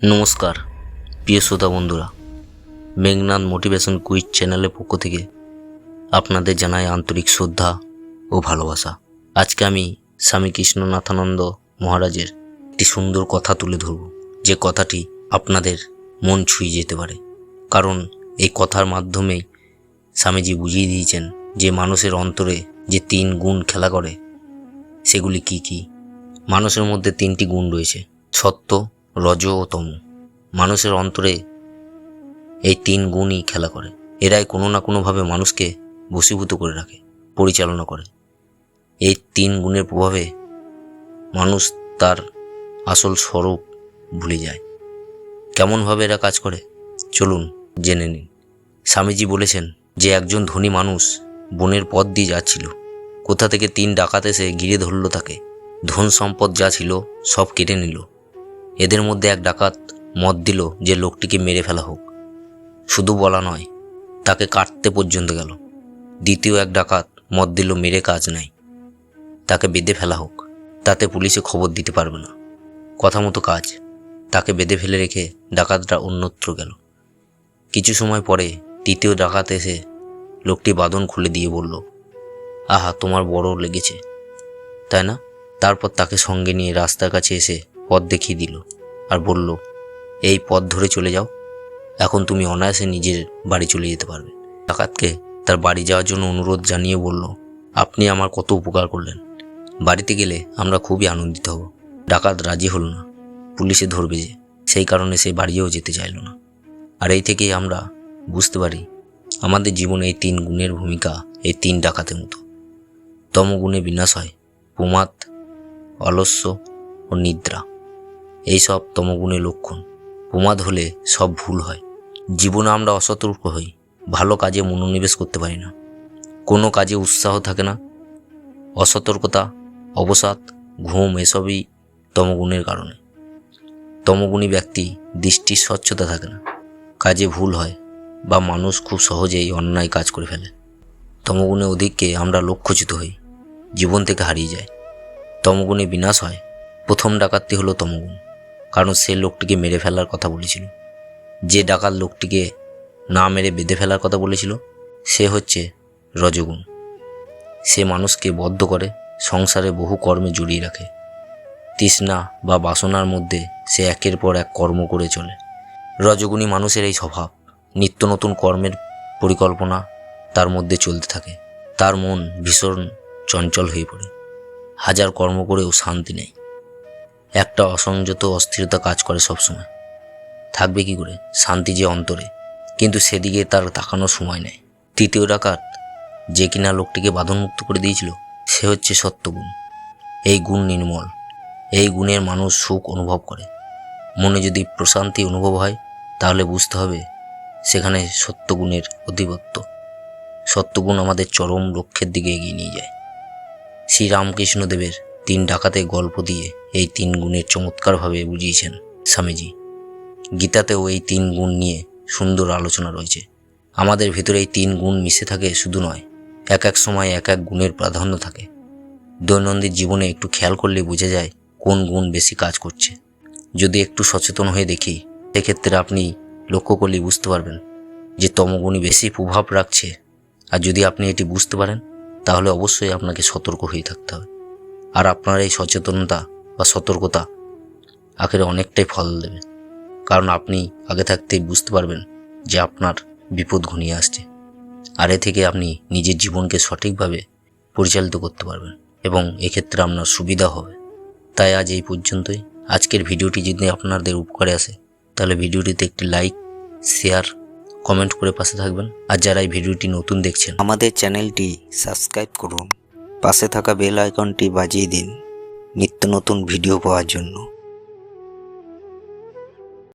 নমস্কার, প্রিয় শ্রোতা বন্ধুরা। মেঘনাথ মোটিভেশন কুইজ চ্যানেলের পক্ষ থেকে আপনাদের জানাই আন্তরিক শ্রদ্ধা ও ভালোবাসা। আজকে আমি স্বামী কৃষ্ণনাথানন্দ মহারাজের একটি সুন্দর কথা তুলে ধরব, যে কথাটি আপনাদের মন ছুঁয়ে যেতে পারে। কারণ এই কথার মাধ্যমেই স্বামীজি বুঝিয়ে দিয়েছেন যে মানুষের অন্তরে যে তিন গুণ খেলা করে, সেগুলি কি কি? মানুষের মধ্যে তিনটি গুণ রয়েছে, সত্য রজ ও তম মানুষের অন্তরে এই তিন গুণই খেলা করে। এরাই কোনো না কোনোভাবে মানুষকে বশীভূত করে রাখে, পরিচালনা করে। এই তিন গুণের প্রভাবে মানুষ তার আসল স্বরূপ ভুলে যায়। কেমনভাবে এরা কাজ করে? চলুন জেনে নিন স্বামীজি বলেছেন যে, একজন ধনী মানুষ বনের পথ দিয়ে যাচ্ছিল। কোথা থেকে তিন ডাকাত এসে ঘিরে ধরল তাকে। ধন সম্পদ যা ছিল সব কেটে নিল। এদের মধ্যে এক ডাকাত মত দিল যে লোকটিকে মেরে ফেলা হোক। শুধু বলা নয়, তাকে কাটতে পর্যন্ত গেল। দ্বিতীয় এক ডাকাত মত দিল মেরে কাজ নাই। তাকে বেঁধে ফেলা হোক, তাতে পুলিশে খবর দিতে পারবে না। কথা মতো কাজ, তাকে বেঁধে ফেলে রেখে ডাকাতরা অন্যত্র গেল। কিছু সময় পরে তৃতীয় ডাকাত এসে লোকটি বাঁধন খুলে দিয়ে বলল, আহা, তোমার বড় লেগেছে। তাই না? তারপর তাকে সঙ্গে নিয়ে রাস্তার কাছে এসে পথ দেখিয়ে দিল আর বলল, এই পথ ধরে চলে যাও। এখন তুমি অনায়াসে নিজের বাড়ি চলে যেতে পারবে ডাকাতকে তার বাড়ি যাওয়ার জন্য অনুরোধ জানিয়ে বলল, আপনি আমার কত উপকার করলেন। বাড়িতে গেলে আমরা খুবই আনন্দিত হব ডাকাত রাজি হলো না। পুলিশে ধরবে যে, সেই কারণে সে বাড়িও যেতে চাইল না। আর এই থেকেই আমরা বুঝতে পারি, আমাদের জীবনে এই তিন গুণের ভূমিকা এই তিন ডাকাতের মতো। তমগুণে বিনাশ হয়। প্রমাদ অলস্য ও নিদ্রা। এই সব তমগুণের লক্ষণ। প্রমাদ হলে সব ভুল হয়। জীবনে আমরা অসতর্ক হই, ভালো কাজে মনোনিবেশ করতে পারি না। কোনো কাজে উৎসাহ থাকে না। অসতর্কতা, অবসাদ, ঘুম এসবই তমগুণের কারণে। তমগুণী ব্যক্তি দৃষ্টির স্বচ্ছতা থাকে না। কাজে ভুল হয় বা মানুষ খুব সহজেই অন্যায় কাজ করে ফেলে। তমগুণে অধিককে আমরা লক্ষ্যচ্যুত হই, জীবন থেকে হারিয়ে যায়। তমগুণে বিনাশ হয়, প্রথম ডাকাতটি হলো তমগুণ। কারণ সে লোকটিকে মেরে ফেলার কথা বলেছিল। যে ডাকাত লোকটিকে না মেরে বেঁধে ফেলার কথা বলেছিল, সে হচ্ছে রজগুণ। সে মানুষকে বদ্ধ করে সংসারে বহু কর্মে জড়িয়ে রাখে। তৃষ্ণা বা বাসনার মধ্যে সে একের পর এক কর্ম করে চলে। রজগুণী মানুষের এই স্বভাব। নিত্য নতুন কর্মের পরিকল্পনা তার মধ্যে চলতে থাকে। তার মন ভীষণ চঞ্চল হয়ে পড়ে। হাজার কর্ম করেও শান্তি নেই। একটা অসংযত অস্থিরতা কাজ করে সবসময়। থাকবে কি করে? শান্তি যে অন্তরে। কিন্তু সেদিকে তার তাকানোর সময় নেয় তৃতীয় ডাকাত যে কিনা লোকটিকে বাঁধনমুক্ত করে দিয়েছিল, সে হচ্ছে সত্যগুণ। এই গুণ নির্মল। এই গুণের মানুষ সুখ অনুভব করে। মনে যদি প্রশান্তি অনুভব হয়, তাহলে বুঝতে হবে সেখানে সত্যগুণের অধিপত্য। সত্যগুণ আমাদের চরম লক্ষ্যের দিকে এগিয়ে নিয়ে যায়। শ্রীরামকৃষ্ণদেবের তিন ডাকাতের গল্প দিয়ে এই তিন গুণের চমৎকারভাবে বুঝিয়েছেন স্বামীজি। গীতাতেও এই তিন গুণ নিয়ে সুন্দর আলোচনা রয়েছে। আমাদের ভিতরে এই তিন গুণ মিশে থাকে শুধু নয়, এক এক সময় এক এক গুণের প্রাধান্য থাকে। দৈনন্দিন জীবনে একটু খেয়াল করলে বোঝা যায় কোন গুণ বেশি কাজ করছে। যদি একটু সচেতন হয়ে দেখি, সেক্ষেত্রে আপনি লক্ষ্য করলে বুঝতে পারবেন যে তমগুণই বেশি প্রভাব রাখছে। আর যদি আপনি এটি বুঝতে পারেন, তাহলে অবশ্যই আপনাকে সতর্ক হয়ে থাকতে হবে। আর আপনার এই সচেতনতা বা সতর্কতা আখেরে অনেকটাই ফল দেবে। কারণ আপনি আগে থাকতেই বুঝতে পারবেন যে আপনার বিপদ ঘনিয়ে আসছে। আর এ থেকে আপনি নিজের জীবনকে সঠিকভাবে পরিচালিত করতে পারবেন এবং এক্ষেত্রে আপনার সুবিধা হবে। তাই আজ এই পর্যন্তই। আজকের ভিডিওটি যদি আপনাদের উপকারে আসে, তাহলে ভিডিওটিতে একটি লাইক, শেয়ার, কমেন্ট করে পাশে থাকবেন। আর যারা এই ভিডিওটি নতুন দেখছেন, আমাদের চ্যানেলটি সাবস্ক্রাইব করুন। পাশে থাকা বেল আইকনটি বাজিয়ে দিন। নিত্য নতুন ভিডিও পাওয়ার জন্য।